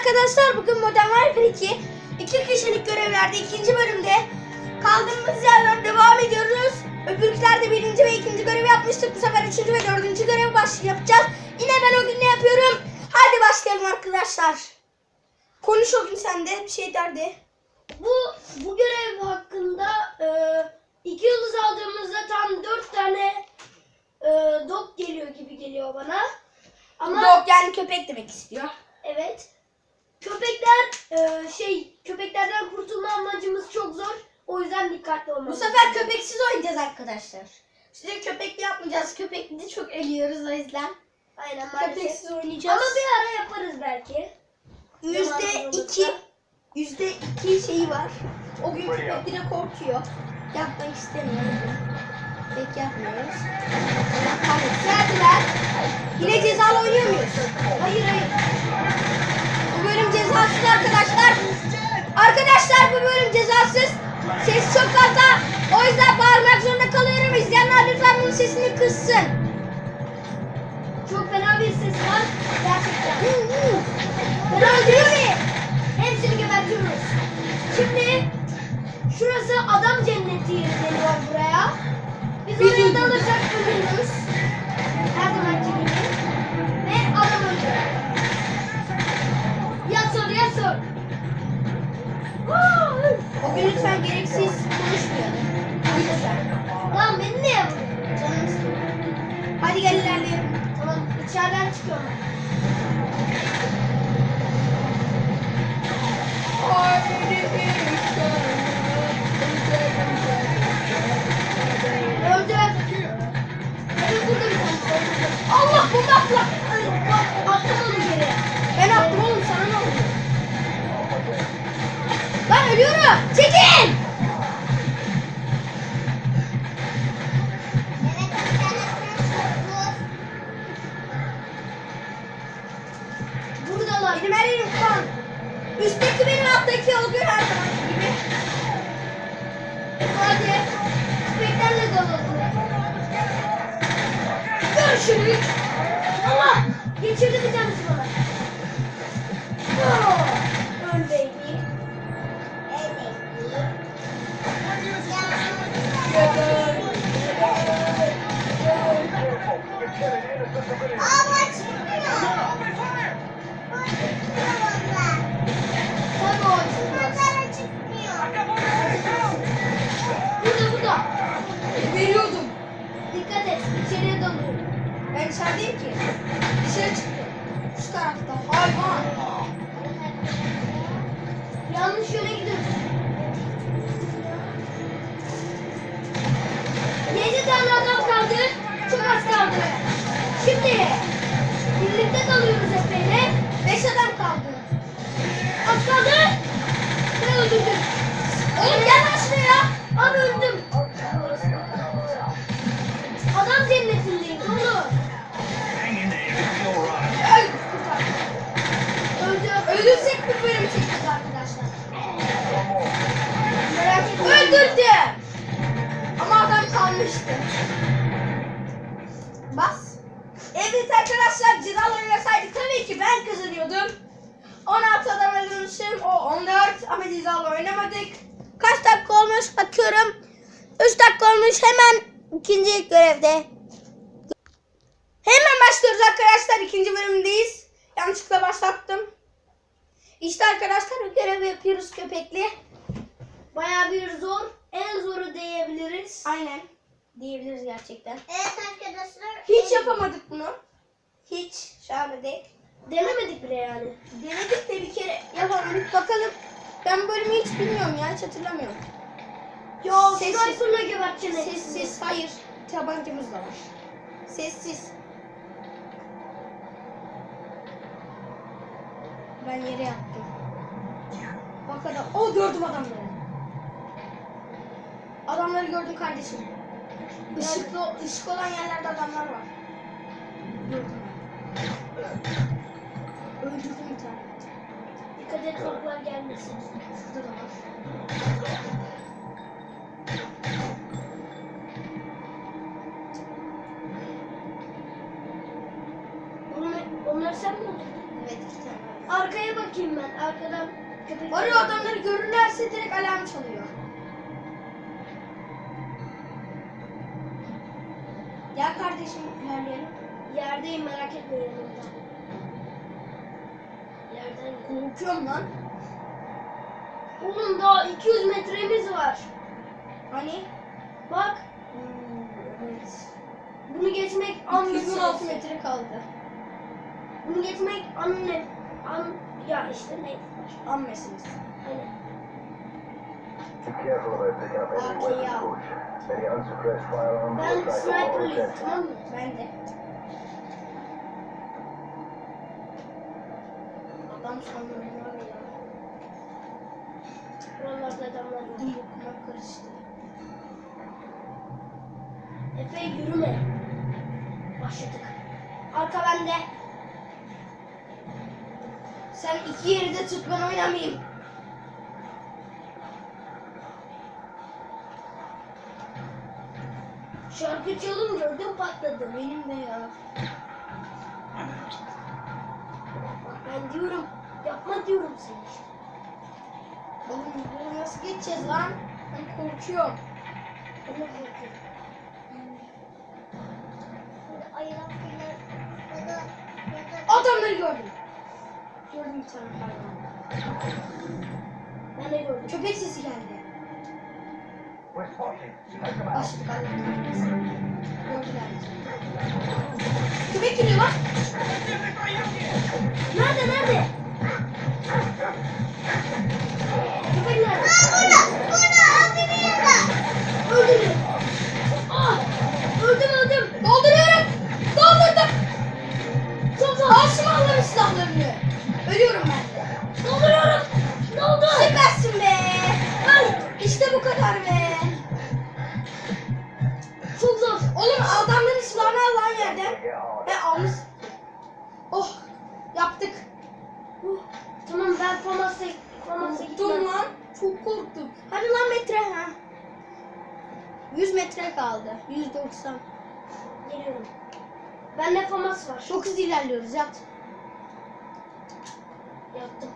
arkadaşlar bugün Modern Warfare 2 iki kişilik görevlerde ikinci bölümde kaldığımız yerden devam ediyoruz. Öbürkülerde birinci ve ikinci görevi yapmıştık. Bu sefer üçüncü ve dördüncü görevi baş yapacağız. Yine ben o gün ne yapıyorum? Hadi başlayalım arkadaşlar. Konuş o gün sen de bir şey derdi. Bu bu görev hakkında e, iki yıldız aldığımızda tam dört tane e, dog geliyor gibi geliyor bana. Ama Dog yani köpek demek istiyor. evet e, şey köpeklerden kurtulma amacımız çok zor. O yüzden dikkatli Bu olmalıyız. sefer köpeksiz oynayacağız arkadaşlar. Size köpekli yapmayacağız. Köpekli de çok ölüyoruz o yüzden. Aynen maalesef. Köpeksiz oynayacağız. Ama bir ara yaparız belki. Yüzde iki, yüzde iki şeyi var. O gün köpekleri korkuyor. Yapmak istemiyoruz. Pek yapmıyoruz. Geldiler. Yine cezalı oynuyor muyuz? Hayır hayır. Bölüm cezasız arkadaşlar. Arkadaşlar bu bölüm cezasız. Ses çok fazla. O yüzden bağırmak zorunda kalıyorum. İzleyenler lütfen bunun sesini kıssın. Çok fena bir ses var. Gerçekten. Öldürüyor Hepsini gebertiyoruz. Şimdi şurası adam cenneti yeri deniyor buraya. Öldü. Allah bomba atla. Attım onu geri. Ben attım oğlum sana ne oldu? Lan ölüyorum. Çekil. Görüşürüz. Allah! Geçirdi bir tanesi bana. Oh, baby. Tabii içerideyim ki. Dışarı çıktım. Şu tarafta. Hayvan. Yanlış yöne gidiyoruz. Yedi tane adam kaldı. Çok az kaldı. Şimdi birlikte dalıyoruz Efe'yle. Beş adam kaldı. Az kaldı. Ve öldürdüm. Oğlum gel lan şuraya. Abi öldüm. Kalmıştı. Bas. Evet arkadaşlar cezalı oynasaydık tabii ki ben kazanıyordum. 16 adam öldürmüşüm. O 14 ama cezalı oynamadık. Kaç dakika olmuş bakıyorum. 3 dakika olmuş hemen ikinci görevde. Hemen başlıyoruz arkadaşlar. ikinci bölümdeyiz. Yanlışlıkla başlattım. İşte arkadaşlar görev yapıyoruz köpekli. Bayağı bir zor. En zoru diyebiliriz. Aynen. Diyebiliriz gerçekten. Evet arkadaşlar. Hiç yapamadık bunu. Hiç. Şahane değil. Denemedik bile yani. Denedik de bir kere yapamadık. Bakalım. Ben bölümü hiç bilmiyorum ya. Hiç hatırlamıyorum. Yo, sniper'la geberteceğim. Sessiz. Hayır. Tabancamız da var. Sessiz. Ben yere yattım. Bak adam. O gördüm adamları. Adamları gördüm kardeşim. Işıklı, ışık olan yerlerde adamlar var. Gördüm ben. Öldürdüm bir tane. Dikkat et toplar gelmesin. Şurada da var. Onlar, onlar sen mi öldürdün? Evet iki tane. Arkaya bak bakayım ben. Arkadan köpek. Arıyor adamları görürlerse direkt alarm çalıyor. Kardeşim ilerleyelim. Yerdeyim merak etme yanımda. Yerden. Korkuyorum lan. Oğlum daha 200 metremiz var. Hani? Bak Hmm, evet. bunu geçmek an 216 meselesi. metre kaldı. Bunu geçmek an ne? An ya işte ne? An meselesi. Hani. Ben sniperlıyım tamam mı? Ben de. Adam sanırım var ya. Buralarda adamlar. Dur bokuma karıştı. Efe yürüme. Başladık. Arka bende. Sen iki yeri de tut ben oynamayayım. Şarkı çalınca ödüm patladı. Benim de ya. Ben diyorum yapma diyorum işte. Oğlum bunu nasıl geçeceğiz lan? Ben korkuyorum. Ben korkuyorum. Adamları gördüm. Gördüm bir tane hayvan. Ben de gördüm. Köpek sesi geldi. We're spotted. Take them out. Başladık Allah kahretsin. Gördüler bizi. Köpek geliyor lan. Nerede nerede? Köpek Ben Famas'a Korktum gitmem. lan. Çok korktum. Hadi lan metre ha. 100 metre kaldı. 190. Geliyorum. Bende Famas var. Çok hızlı ilerliyoruz yat. Yaptım.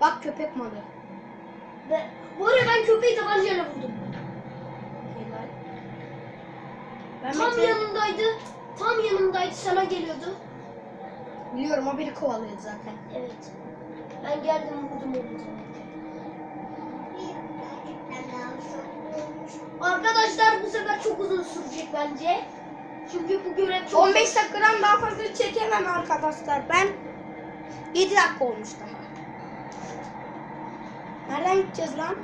Bak köpek malı. Ve bu arada ben köpeği tabancayla vurdum. Ben Tam metre... yanındaydı. Tam yanımdaydı sana geliyordu. Biliyorum o beni kovalıyordu zaten. Evet. Ben geldim vurdum onu. Arkadaşlar bu sefer çok uzun sürecek bence. Çünkü bu görev çok 15 dakikadan daha fazla çekemem arkadaşlar. Ben 7 dakika olmuş daha. Nereden gideceğiz lan?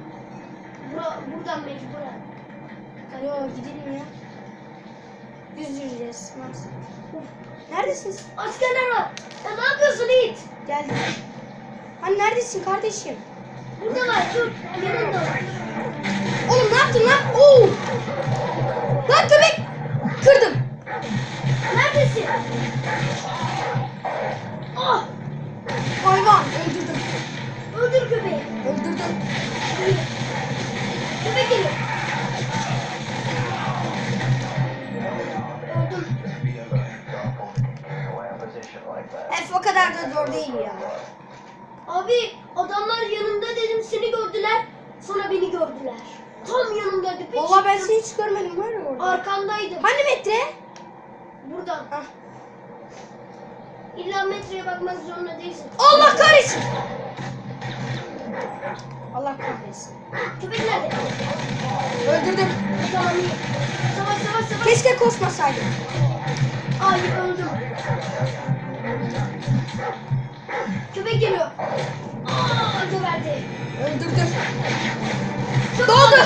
Bura, buradan mecburen. Yo gidilmiyor. Düz yürüyeceğiz. Neredesiniz? Askerler var. Ya ne yapıyorsun Yiğit? Geldim. Hani neredesin kardeşim? Burada var dur. Yanında var. Oğlum ne yaptın lan? Oo! Lan köpek! Kırdım. Neredesin? Ah! Hayvan öldürdüm. Öldür köpeği. Öldürdüm. Zor değil ya. Abi adamlar yanımda dedim seni gördüler. Sonra beni gördüler. Tam yanımdaydı. Bir Valla ben seni hiç görmedim var ya orada. Arkandaydım. Hani metre? Buradan. Ah. İlla metreye bakmak zorunda değilsin. Allah kahretsin. Allah kahretsin. Köpek nerede? Öldürdüm. Tamam iyi. Savaş savaş savaş. Keşke koşmasaydım. Ay öldüm. Köpek geliyor. Aa geberdi. Öldürdüm. Doldu.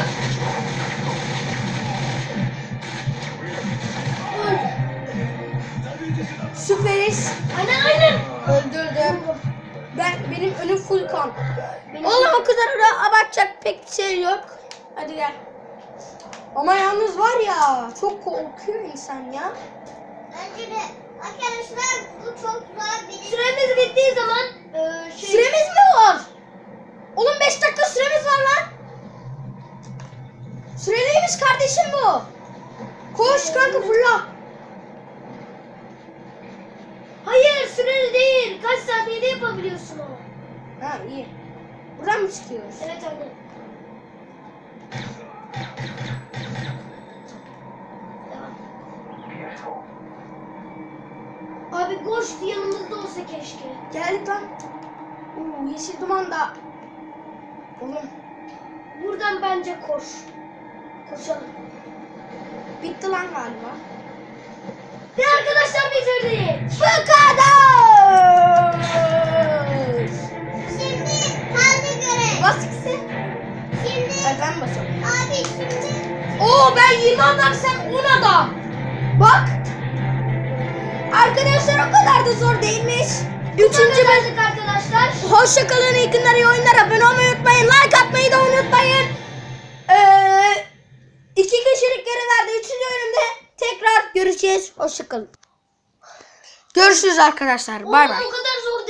Öl. Süperiz. Aynen aynen. Öldürdüm. Ben benim önüm full kan. Benim- Oğlum o kadar da abartacak pek bir şey yok. Hadi gel. Ama yalnız var ya çok korkuyor insan ya. Bence de arkadaşlar bu çok zor bir Süremiz bittiği zaman e, şey... Süremiz mi var? Oğlum 5 dakika süremiz var lan. Süreliymiş kardeşim bu. Koş kanka fırla. Hayır süreli değil. Kaç çıkabiliyorsun ama. Ha iyi. Buradan mı çıkıyoruz? Evet anne. Ghost yanımızda olsa keşke. Geldik lan. Oo, yeşil duman da. Oğlum Buradan bence koş. Koşalım. bitti lan galiba. Ve arkadaşlar bitirdik. Bu kadar. Şimdi kaldı görev. Bas ikisi. Şimdi Ay ben basıyorum. abi şimdi Oo ben 20 adam sen 10 adam. Bak. Arkadaşlar o kadar da zor değilmiş. Üçüncü bölüm. Arkadaşlar. Hoşçakalın iyi günler iyi oyunlar. Abone olmayı unutmayın. Like atmayı da unutmayın. Ee, iki kişilik görevlerde üçüncü bölümde tekrar görüşeceğiz. Hoşçakalın. Görüşürüz arkadaşlar. Bay bay. O kadar